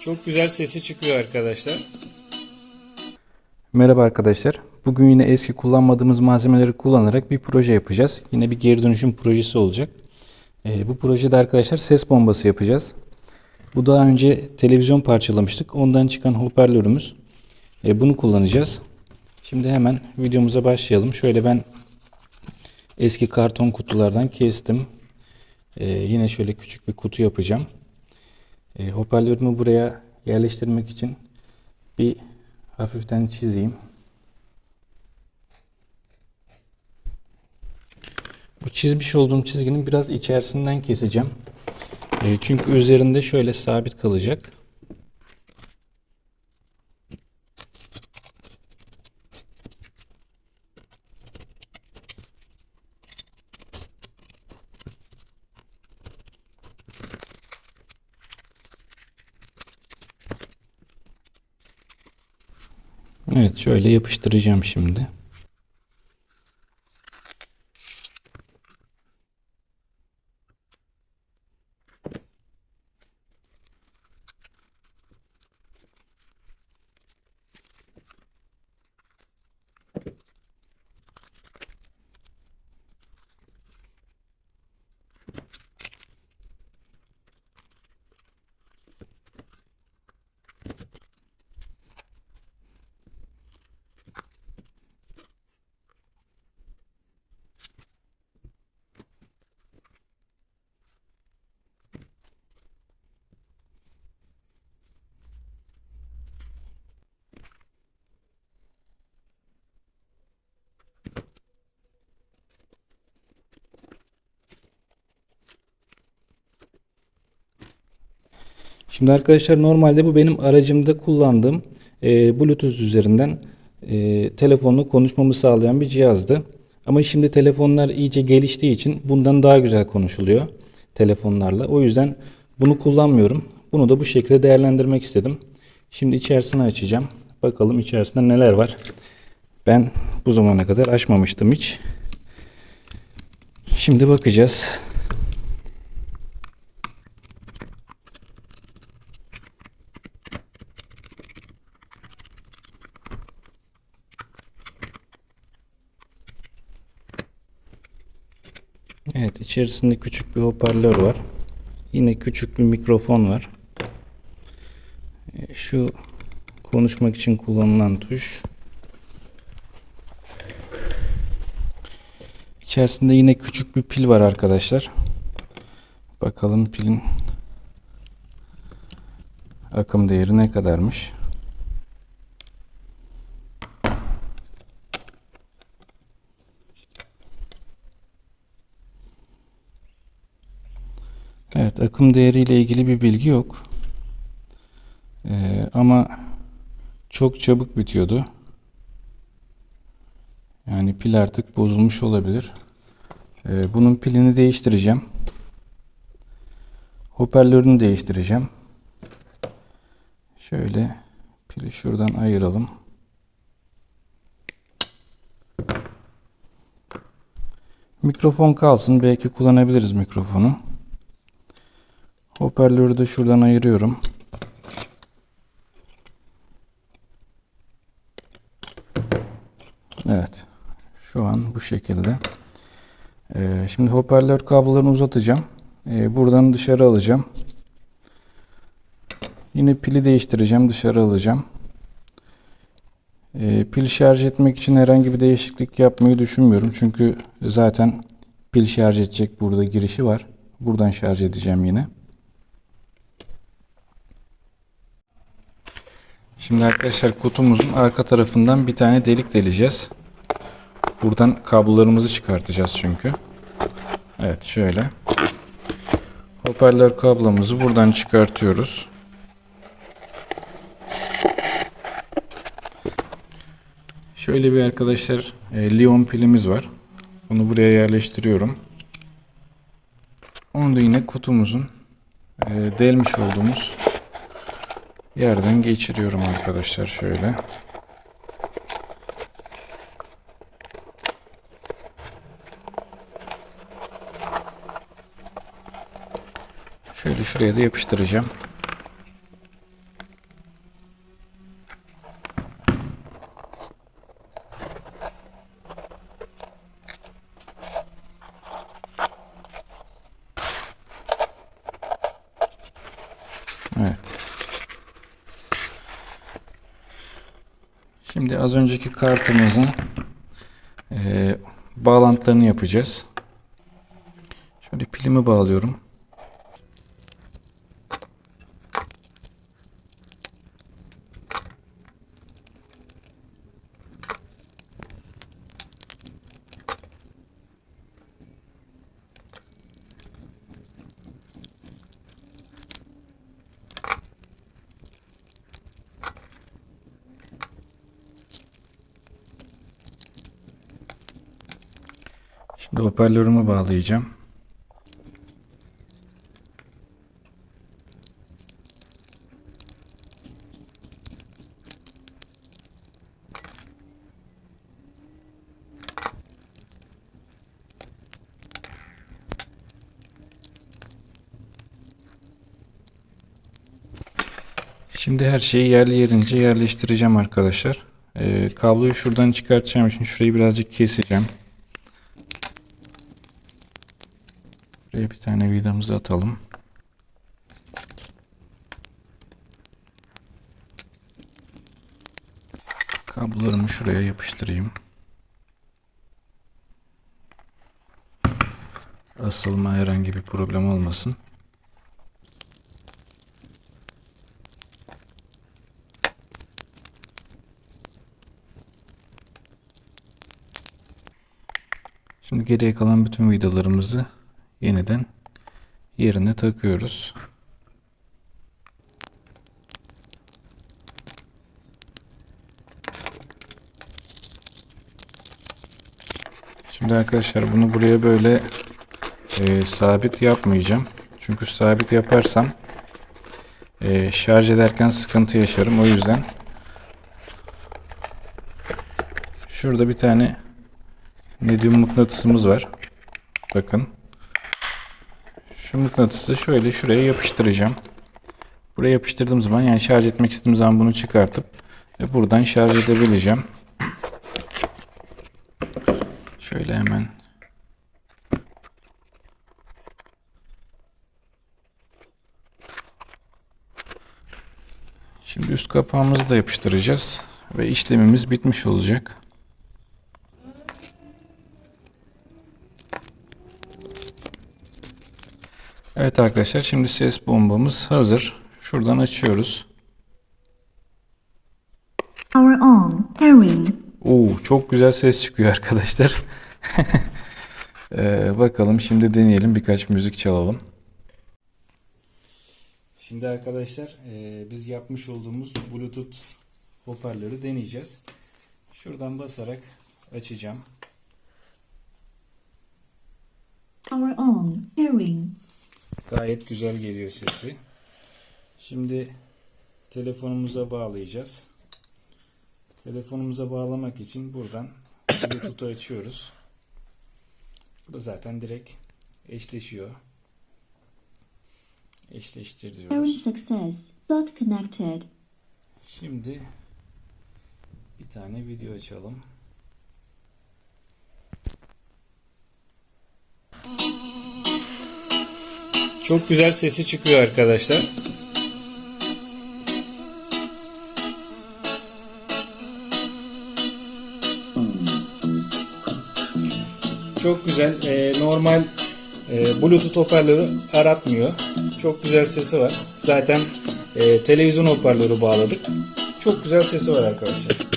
Çok güzel sesi çıkıyor arkadaşlar. Merhaba arkadaşlar. Bugün yine eski kullanmadığımız malzemeleri kullanarak bir proje yapacağız. Yine bir geri dönüşüm projesi olacak. Ee, bu projede arkadaşlar ses bombası yapacağız. Bu daha önce televizyon parçalamıştık. Ondan çıkan hoparlörümüz. Ee, bunu kullanacağız. Şimdi hemen videomuza başlayalım. Şöyle ben eski karton kutulardan kestim. Ee, yine şöyle küçük bir kutu yapacağım. Ee, hoparlörümü buraya yerleştirmek için bir hafiften çizeyim. Bu çizmiş olduğum çizginin biraz içerisinden keseceğim. E, çünkü üzerinde şöyle sabit kalacak. Evet şöyle yapıştıracağım şimdi. Şimdi arkadaşlar normalde bu benim aracımda kullandığım e, Bluetooth üzerinden e, telefonla konuşmamı sağlayan bir cihazdı. Ama şimdi telefonlar iyice geliştiği için bundan daha güzel konuşuluyor telefonlarla. O yüzden bunu kullanmıyorum. Bunu da bu şekilde değerlendirmek istedim. Şimdi içerisini açacağım. Bakalım içerisinde neler var. Ben bu zamana kadar açmamıştım hiç. Şimdi bakacağız. Evet içerisinde küçük bir hoparlör var. Yine küçük bir mikrofon var. E, Şu konuşmak için kullanılan tuş. İçerisinde yine küçük bir pil var arkadaşlar. Bakalım pilin akım değeri ne kadarmış. Evet, akım değeriyle ilgili bir bilgi yok. Ee, ama çok çabuk bitiyordu. Yani pil artık bozulmuş olabilir. Ee, bunun pilini değiştireceğim. Hoparlörünü değiştireceğim. Şöyle pili şuradan ayıralım. Mikrofon kalsın. Belki kullanabiliriz mikrofonu. Hoparlörü de şuradan ayırıyorum. Evet. Şu an bu şekilde. Ee, şimdi hoparlör kablolarını uzatacağım. Ee, buradan dışarı alacağım. Yine pili değiştireceğim. Dışarı alacağım. Ee, pil şarj etmek için herhangi bir değişiklik yapmayı düşünmüyorum. Çünkü zaten pil şarj edecek burada girişi var. Buradan şarj edeceğim yine. Şimdi arkadaşlar kutumuzun arka tarafından bir tane delik deleceğiz. Buradan kablolarımızı çıkartacağız çünkü. Evet şöyle. Hoparlör kablomuzu buradan çıkartıyoruz. Şöyle bir arkadaşlar e, Lion pilimiz var. Bunu buraya yerleştiriyorum. Onu da yine kutumuzun e, delmiş olduğumuz yerden geçiriyorum arkadaşlar şöyle. Şöyle şuraya da yapıştıracağım. Evet. Şimdi az önceki kartımızın eee, bağlantılarını yapacağız. Şöyle pilimi bağlıyorum. Şimdi hoparlörümü bağlayacağım. Şimdi her şeyi yerli yerince yerleştireceğim arkadaşlar. Ee, kabloyu şuradan çıkartacağım için şurayı birazcık keseceğim. Bir tane vidamızı atalım. Kablolarımı şuraya yapıştırayım. Asılma herhangi bir problem olmasın. Şimdi geriye kalan bütün vidalarımızı yeniden yerine takıyoruz. Şimdi arkadaşlar bunu buraya böyle e, sabit yapmayacağım. Çünkü sabit yaparsam e, şarj ederken sıkıntı yaşarım. O yüzden şurada bir tane Medium mıknatısımız var. Bakın. Şu mıknatısı şöyle şuraya yapıştıracağım. Buraya yapıştırdığım zaman yani şarj etmek istediğim zaman bunu çıkartıp ve buradan şarj edebileceğim. Şöyle hemen Şimdi üst kapağımızı da yapıştıracağız ve işlemimiz bitmiş olacak. Evet arkadaşlar şimdi ses bombamız hazır. Şuradan açıyoruz. Power on. Oo, çok güzel ses çıkıyor arkadaşlar. Ee, bakalım şimdi deneyelim birkaç müzik çalalım. Şimdi arkadaşlar e, biz yapmış olduğumuz Bluetooth hoparlörü deneyeceğiz. Şuradan basarak açacağım. Power on. Carrying. Gayet güzel geliyor sesi. Şimdi telefonumuza bağlayacağız. Telefonumuza bağlamak için buradan Bluetooth'u açıyoruz. Bu da zaten direkt eşleşiyor. Eşleştir diyoruz. Şimdi bir tane video açalım. Çok güzel sesi çıkıyor arkadaşlar. Çok güzel. Ee, normal e, Bluetooth hoparlörü aratmıyor. Çok güzel sesi var. Zaten e, televizyon hoparlörü bağladık. Çok güzel sesi var arkadaşlar.